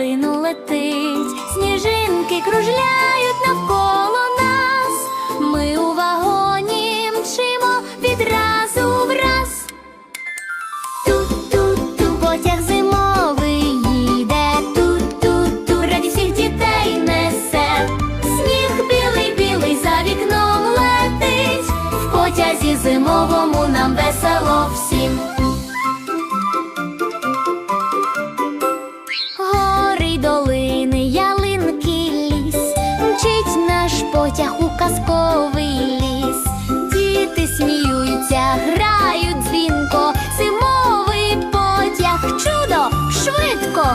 калину летить, сніжинки кружляють навколо нас, ми у вагоні мчимо відразу враз. Ту-ту-ту, потяг зимовий їде, ту-ту-ту, раді всіх дітей несе, сніг білий, білий за вікном летить, в потязі зимовому нам. Потяг у казковий ліс. Діти сміються, грають дзвінко, зимовий потяг, чудо, швидко.